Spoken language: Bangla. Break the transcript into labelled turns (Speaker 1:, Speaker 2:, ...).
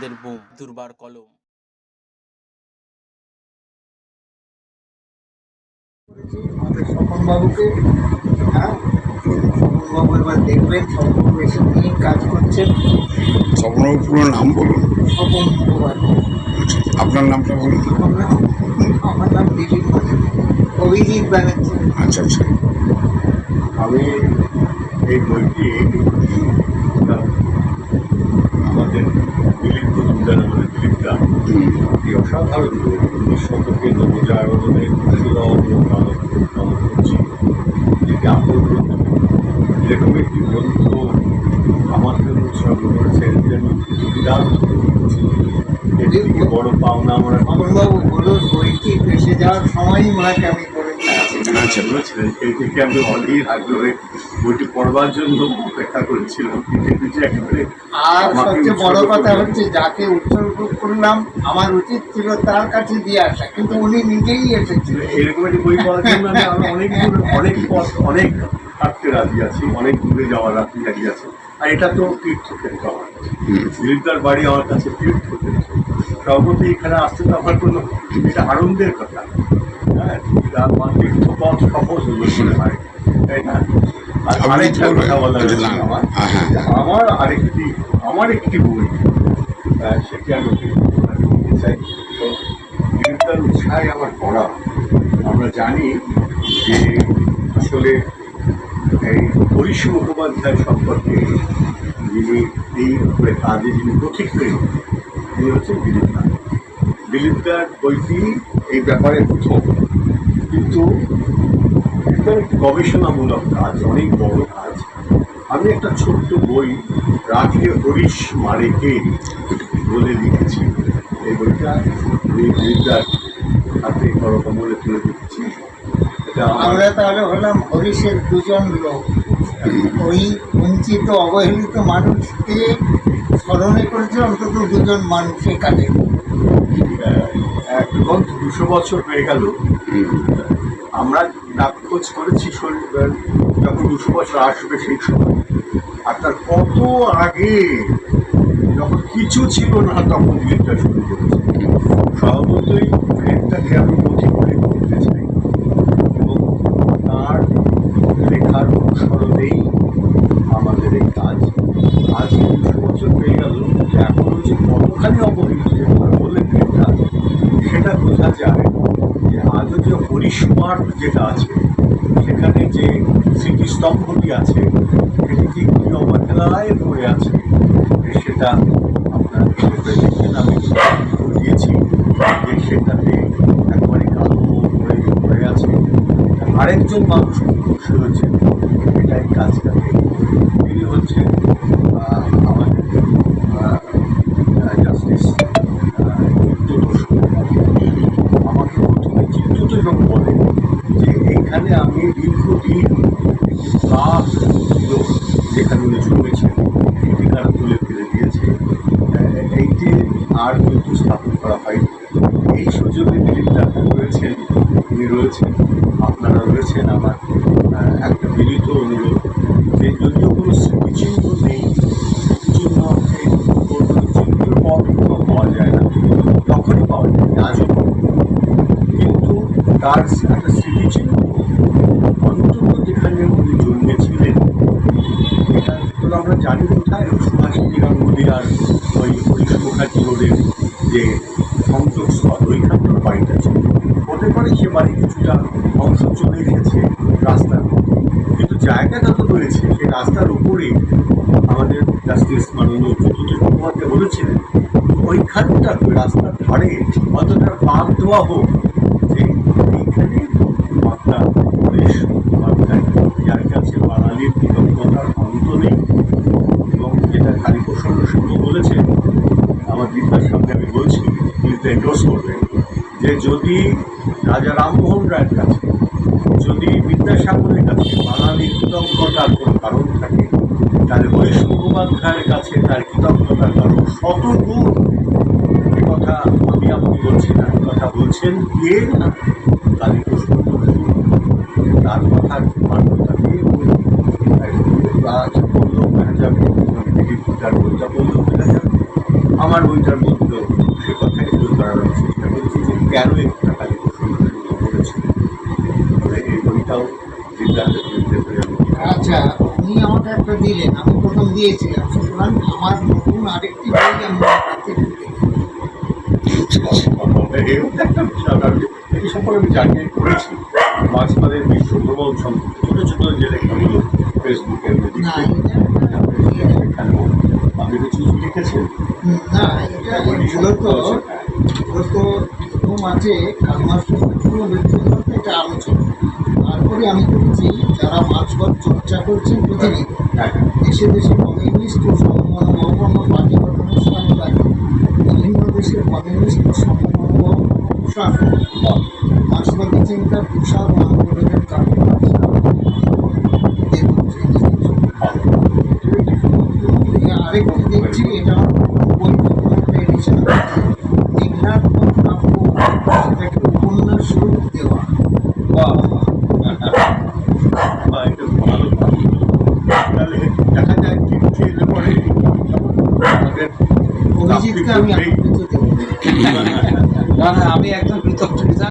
Speaker 1: আমাদের বোম দুর্বার কলম।
Speaker 2: আমাদের স্বপনবাবুকে হ্যাঁ? স্বপনবাবু এবার দেখবেন স্বপনবাবু এসে নিয়ে কাজ করছেন?
Speaker 3: স্বপ্নবাবু পুরো নাম বলুন।
Speaker 2: স্বপন
Speaker 3: আপনার নামটা বলুন।
Speaker 2: আমার নাম দিলীপ অভিজিৎ ব্যানার্জি।
Speaker 3: আচ্ছা আচ্ছা।
Speaker 4: আমি এই বইটি আমাদের দিলীপ
Speaker 3: হুম,
Speaker 4: এই অসাধারণ শতকে নবজাগরণের সুলভ নামক করছি যেটি আপন এরকম একটি গ্রন্থ আমার জন্য উৎসর্গ করেছেন যেন দুর্দান্ত এর থেকে বড় পাওনা আমরা
Speaker 2: বলুন বইটি ফেসে যাওয়ার সময়ই ওনাকে আমি
Speaker 3: আচ্ছা
Speaker 4: বলেছিলেন সেই থেকে আমি অধীর আগ্রহে বইটি পড়বার জন্য অপেক্ষা করেছিলাম। একেবারে
Speaker 2: আর সবচেয়ে বড় কথা হচ্ছে যাকে উৎসর্গ করলাম আমার উচিত ছিল তার কাছে দিয়ে আসা। কিন্তু উনি নিজেই এসেছিলেন।
Speaker 4: এরকম একটি বই পড়ার জন্য আমি অনেক দূর অনেক পথ অনেক হাঁটতে রাজি আছি অনেক দূরে যাওয়ার রাজি রাজি আছে। আর এটা তো তীর্থক্ষেত্র আমার দিলীপদার বাড়ি আমার কাছে তীর্থক্ষেত্র। সর্বত এখানে আসতে তো আমার কোনো এটা আনন্দের কথা। আমার আরেকটা
Speaker 3: না-
Speaker 4: আমার। আমার আরেকটি আমার একটি বই সেটি আমি চাই। তো উৎসাহে আমার পড়া। আমরা জানি যে আসলে এই হরিশ মুখোপাধ্যায় সম্পর্কে যিনি এই কাজে যিনি প্রতিক্রিয়া তিনি হচ্ছেন দিলীপদা দিলীপদার বইটি এই ব্যাপারে প্রথম। কিন্তু এটা গবেষণামূলক কাজ, অনেক বড় কাজ। আমি একটা ছোট্ট বই রাখে হরিশ মারেকে, বলে লিখেছি। এই বইটা দিলীপদার হাতে করকমলে তুলে দিচ্ছি। আমরা
Speaker 2: তাহলে হলাম হরিশের দুজন লোক। ওই বঞ্চিত অবহেলিত মানুষকে স্মরণে করেছে অন্তত দুজন মানুষ এখানে
Speaker 4: এখন দুশো বছর হয়ে গেল। আমরা নাকখোঁজ করেছি যখন দুশো বছর আসবে সেই সময়। আর তার কত আগে, যখন কিছু ছিল না, তখন দিনটা শুরু করেছে স্বভাবতই ট্রেনটাকে আমি নথি করে করতে চাই। এবং তার লেখার অনুসরণেই আমাদের এই কাজ। আজ দুশো বছর হয়ে গেল যে এখনও যে কতখানি অবহেলিত যে সেটা বোঝা যায় যে আজও যে হরিসমার যেটা আছে সেখানে যে স্মৃতিস্তম্ভটি আছে সেটি কি অবহেলায় পড়ে আছে সেটা আপনার হিসেবে আমি দিয়েছি যে সেটাতে একবারে কালো পড়ে আছে আরেকজন মানুষ খুশি হয়েছে এটাই কাজটাকে তিনি হচ্ছে আহ, আমাদের জাস্টিস আমাকে প্রথমে চিত্রত যখন বলে এইখানে আমি দীর্ঘদিন ছিল যেখানে উনি জন্মেছেন ঠিকানা তুলে ফেলে দিয়েছে। এইটি আর কিন্তু স্থাপন করা হয়নি। এই সুযোগে দিলীপ ডাক্তার রয়েছেন, উনি রয়েছেন, আপনারা রয়েছেন আমার একটা বিনীত অনুরোধ যে যদিও কোনো স্মৃতিচিহ্ন নেই স্মৃতিচিহ্ন এই কোনো চিহ্নের পর পাওয়া যায় না তখনই পাওয়া যায় আজও পাওয়া যায়। কিন্তু তার একটা স্মৃতিচিহ্ন অন্তত যেখানে উনি জন্মেছিলেন এটা তো আমরা জানি কোথায় সুভাষিনী গাঙ্গুলি আর ওই হরিশ রোডের যে সংযোগস্থল ওইখানকার বাড়িটা ছিল হতে পারে সে বাড়ি কিছুটা অংশ চলে গেছে রাস্তার কিন্তু জায়গাটা তো রয়েছে, সেই রাস্তার উপরেই আমাদের জাস্টিস মাননীয় চতুর্থ মুখোপাধ্যায় বলেছিলেন ওইখানটা রাস্তার ধারে, অতটা বাদ দেওয়া হোক যে এইখানে আপনার পুলিশ মুখোপাধ্যায় যার কাছে বাঙালির কৃতজ্ঞতার অন্ত নেই এবং যেটা কালীপ্রসন্ন সিংহ বলেছেন আমার বিদ্যার সঙ্গে আমি বলছি কিন্তু এন্ডোর্স করবেন যে যদি রাজা রামমোহন রায়ের কাছে, যদি বিদ্যাসাগরের কাছে বাঙালির কৃতজ্ঞতার কোনো কারণ থাকে, তাহলে হরিশ মুখোপাধ্যায়ের কাছে তার কৃতজ্ঞতার কারণ শত গুণ এ কথা আমি আপনি বলছি না কথা বলছেন কে না কালীপ্রসন্ন সিংহ তার কথার মান্যতাকে আজ বললেও দেখা যাবে দিলীপ তার বইটা বললেও দেখা যাবে আমার বইটার মধ্যে সে কথাই তুলে ধরার চেষ্টা করছি যে কেন এই প্রসঙ্গগুলো করেছে মানে এই বইটাও করতে
Speaker 2: আচ্ছা উনি আমাকে একটা দিলেন আমি প্রথম দিয়েছিলাম। সুতরাং আমার নতুন আরেকটি বই আমি
Speaker 4: একটা বিষয় এই সম্পর্কে আমি জানিয়ে করেছি। মাঝখানের বিশ্ব ভ্রমণ সম্পর্কে ছোটো ছোটো যে লেখাগুলো
Speaker 2: এটা
Speaker 4: এখানেও
Speaker 2: এটা প্রথম আছে আলোচনা তারপরে আমি করেছি যারা মাছপথ চর্চা করছেন প্রতিদিন দেশে দেশে কমিউনিস্ট ও পার্টি বিভিন্ন দেশের কমিউনিস্ট ও সমমনোভাবাপন্ন প্রশাসন মার্ক্সবাদী চিন্তার প্রসার ও আন্দোলনের কারণ আরেকটি দেখছি এটা সেটাকে উপন্যাস দেওয়া
Speaker 4: বাহ, এটা ভালো তাহলে দেখা যায় কি এলে পরে আমাদের
Speaker 2: অভিজিৎকে আমি
Speaker 1: না না আমি একদম কৃতজ্ঞ।